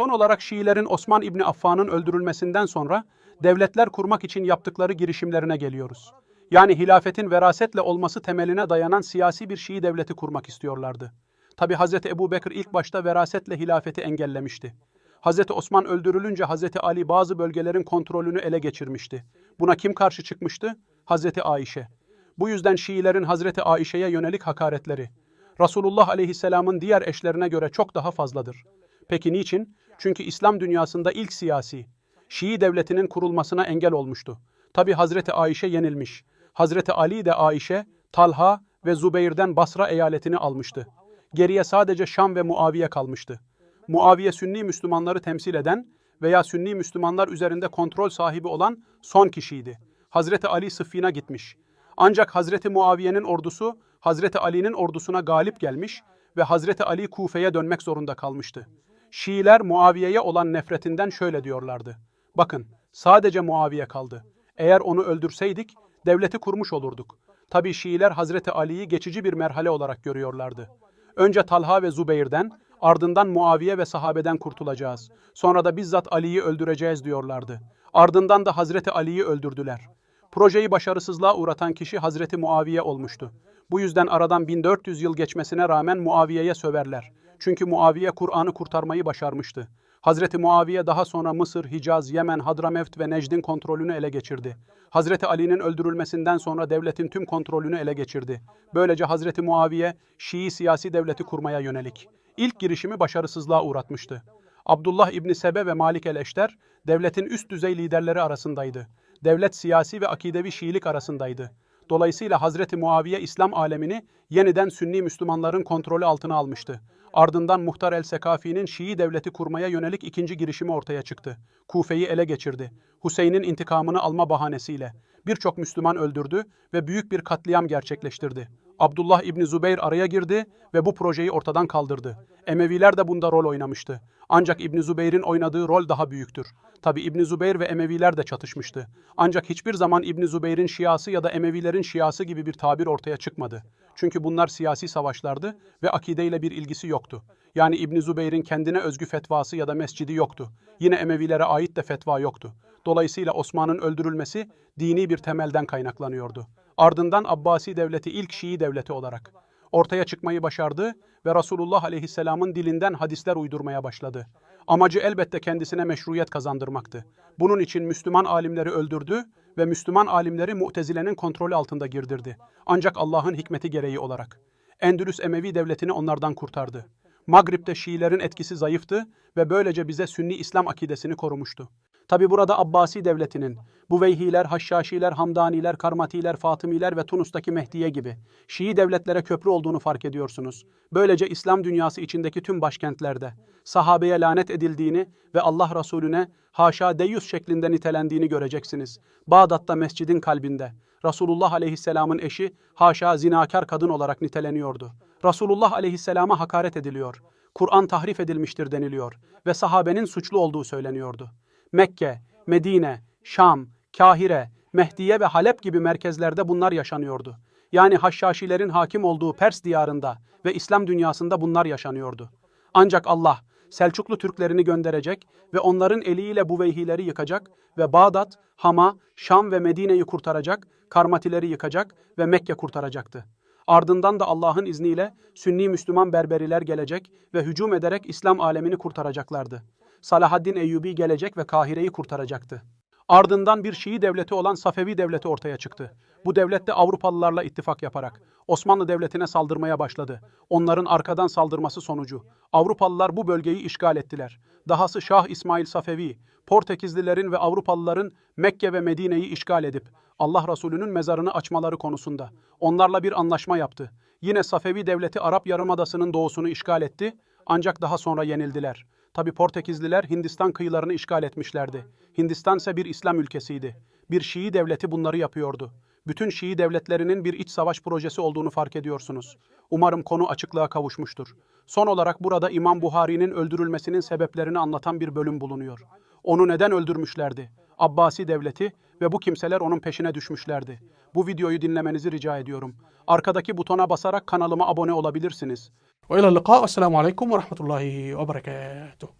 Son olarak Şiilerin Osman İbni Affan'ın öldürülmesinden sonra devletler kurmak için yaptıkları girişimlerine geliyoruz. Yani hilafetin verasetle olması temeline dayanan siyasi bir Şii devleti kurmak istiyorlardı. Tabi Hazreti Ebu Bekir ilk başta verasetle hilafeti engellemişti. Hazreti Osman öldürülünce Hazreti Ali bazı bölgelerin kontrolünü ele geçirmişti. Buna kim karşı çıkmıştı? Hazreti Ayşe. Bu yüzden Şiilerin Hazreti Ayşe'ye yönelik hakaretleri Resulullah Aleyhisselam'ın diğer eşlerine göre çok daha fazladır. Peki niçin? Çünkü İslam dünyasında ilk siyasi, Şii devletinin kurulmasına engel olmuştu. Tabi Hazreti Ayşe yenilmiş. Hazreti Ali de Ayşe, Talha ve Zubeyr'den Basra eyaletini almıştı. Geriye sadece Şam ve Muaviye kalmıştı. Muaviye Sünni Müslümanları temsil eden veya Sünni Müslümanlar üzerinde kontrol sahibi olan son kişiydi. Hazreti Ali Sıffin'a gitmiş. Ancak Hazreti Muaviye'nin ordusu Hazreti Ali'nin ordusuna galip gelmiş ve Hazreti Ali Kufe'ye dönmek zorunda kalmıştı. Şiiler Muaviye'ye olan nefretinden şöyle diyorlardı. Bakın sadece Muaviye kaldı. Eğer onu öldürseydik devleti kurmuş olurduk. Tabi Şiiler Hazreti Ali'yi geçici bir merhale olarak görüyorlardı. Önce Talha ve Zubeyr'den, ardından Muaviye ve sahabeden kurtulacağız. Sonra da bizzat Ali'yi öldüreceğiz diyorlardı. Ardından da Hazreti Ali'yi öldürdüler. Projeyi başarısızlığa uğratan kişi Hazreti Muaviye olmuştu. Bu yüzden aradan 1400 yıl geçmesine rağmen Muaviye'ye söverler. Çünkü Muaviye Kur'an'ı kurtarmayı başarmıştı. Hazreti Muaviye daha sonra Mısır, Hicaz, Yemen, Hadramevt ve Necd'in kontrolünü ele geçirdi. Hazreti Ali'nin öldürülmesinden sonra devletin tüm kontrolünü ele geçirdi. Böylece Hazreti Muaviye Şii siyasi devleti kurmaya yönelik. İlk girişimi başarısızlığa uğratmıştı. Abdullah İbni Sebe ve Malik el-Eşter devletin üst düzey liderleri arasındaydı. Devlet siyasi ve akidevi Şiilik arasındaydı. Dolayısıyla Hazreti Muaviye İslam alemini yeniden Sünni Müslümanların kontrolü altına almıştı. Ardından Muhtar el-Sekafi'nin Şii devleti kurmaya yönelik ikinci girişimi ortaya çıktı. Kufe'yi ele geçirdi. Hüseyin'in intikamını alma bahanesiyle. Birçok Müslüman öldürdü ve büyük bir katliam gerçekleştirdi. Abdullah İbni Zübeyr araya girdi ve bu projeyi ortadan kaldırdı. Emeviler de bunda rol oynamıştı. Ancak İbni Zübeyr'in oynadığı rol daha büyüktür. Tabi İbni Zübeyr ve Emeviler de çatışmıştı. Ancak hiçbir zaman İbni Zübeyr'in Şiası ya da Emevilerin Şiası gibi bir tabir ortaya çıkmadı. Çünkü bunlar siyasi savaşlardı ve akideyle bir ilgisi yoktu. Yani İbni Zübeyr'in kendine özgü fetvası ya da mescidi yoktu. Yine Emevilere ait de fetva yoktu. Dolayısıyla Osman'ın öldürülmesi dini bir temelden kaynaklanıyordu. Ardından Abbasi devleti ilk Şii devleti olarak ortaya çıkmayı başardı ve Resulullah aleyhisselamın dilinden hadisler uydurmaya başladı. Amacı elbette kendisine meşruiyet kazandırmaktı. Bunun için Müslüman alimleri öldürdü ve Müslüman alimleri Mu'tezile'nin kontrolü altında girdirdi. Ancak Allah'ın hikmeti gereği olarak. Endülüs Emevi devletini onlardan kurtardı. Magrib'de Şiilerin etkisi zayıftı ve böylece bize Sünni İslam akidesini korumuştu. Tabi burada Abbasi devletinin, Buveyhiler, Haşhaşiler, Hamdaniler, Karmatiler, Fatımiler ve Tunus'taki Mehdiye gibi Şii devletlere köprü olduğunu fark ediyorsunuz. Böylece İslam dünyası içindeki tüm başkentlerde sahabeye lanet edildiğini ve Allah Resulüne haşa deyyus şeklinde nitelendiğini göreceksiniz. Bağdat'ta mescidin kalbinde Resulullah Aleyhisselam'ın eşi haşa zinakar kadın olarak niteleniyordu. Resulullah Aleyhisselam'a hakaret ediliyor. Kur'an tahrif edilmiştir deniliyor ve sahabenin suçlu olduğu söyleniyordu. Mekke, Medine, Şam, Kahire, Mehdiye ve Halep gibi merkezlerde bunlar yaşanıyordu. Yani Haşhaşilerin hakim olduğu Pers diyarında ve İslam dünyasında bunlar yaşanıyordu. Ancak Allah Selçuklu Türklerini gönderecek ve onların eliyle bu veyhileri yıkacak ve Bağdat, Hama, Şam ve Medine'yi kurtaracak, Karmatileri yıkacak ve Mekke kurtaracaktı. Ardından da Allah'ın izniyle Sünni Müslüman Berberiler gelecek ve hücum ederek İslam alemini kurtaracaklardı. Salahaddin Eyyubi gelecek ve Kahire'yi kurtaracaktı. Ardından bir Şii devleti olan Safevi devleti ortaya çıktı. Bu devlet de Avrupalılarla ittifak yaparak Osmanlı Devleti'ne saldırmaya başladı. Onların arkadan saldırması sonucu Avrupalılar bu bölgeyi işgal ettiler. Dahası Şah İsmail Safevi, Portekizlilerin ve Avrupalıların Mekke ve Medine'yi işgal edip Allah Resulü'nün mezarını açmaları konusunda onlarla bir anlaşma yaptı. Yine Safevi devleti Arap Yarımadası'nın doğusunu işgal etti ancak daha sonra yenildiler. Tabi Portekizliler Hindistan kıyılarını işgal etmişlerdi. Hindistan ise bir İslam ülkesiydi. Bir Şii devleti bunları yapıyordu. Bütün Şii devletlerinin bir iç savaş projesi olduğunu fark ediyorsunuz. Umarım konu açıklığa kavuşmuştur. Son olarak burada İmam Buhari'nin öldürülmesinin sebeplerini anlatan bir bölüm bulunuyor. Onu neden öldürmüşlerdi? Abbasi devleti ve bu kimseler onun peşine düşmüşlerdi. Bu videoyu dinlemenizi rica ediyorum. Arkadaki butona basarak kanalıma abone olabilirsiniz. Ve ila liqa. Esselamu aleyküm ve rahmetullahi ve berekatuhu.